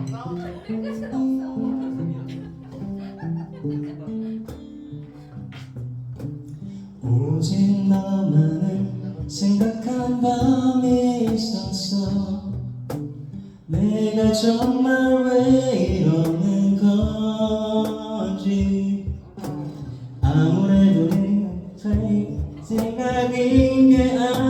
오직 나만을 생각한 밤이 있었어. 내가 정말 왜 이러는 건지. 아무래도 내 생각인 게 아니야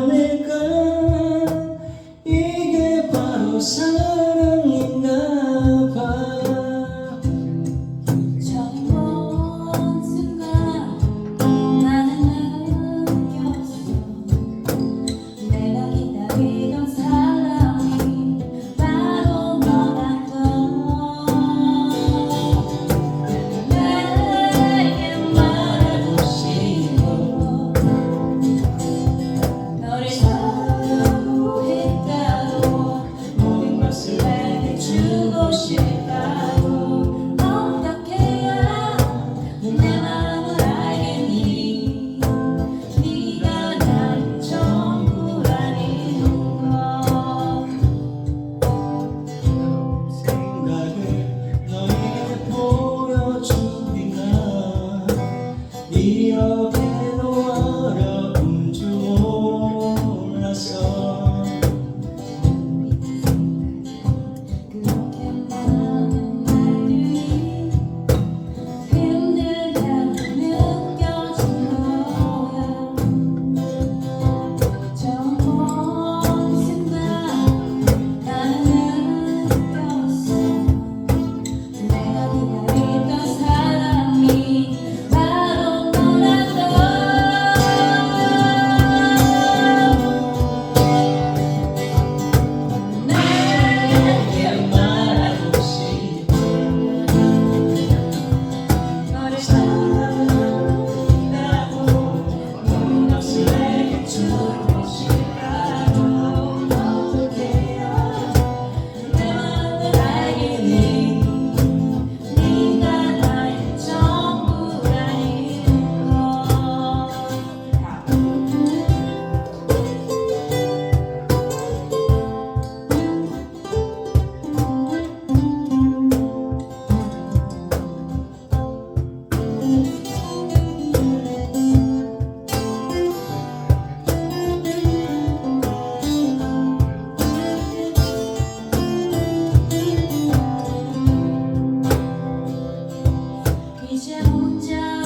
Muchas.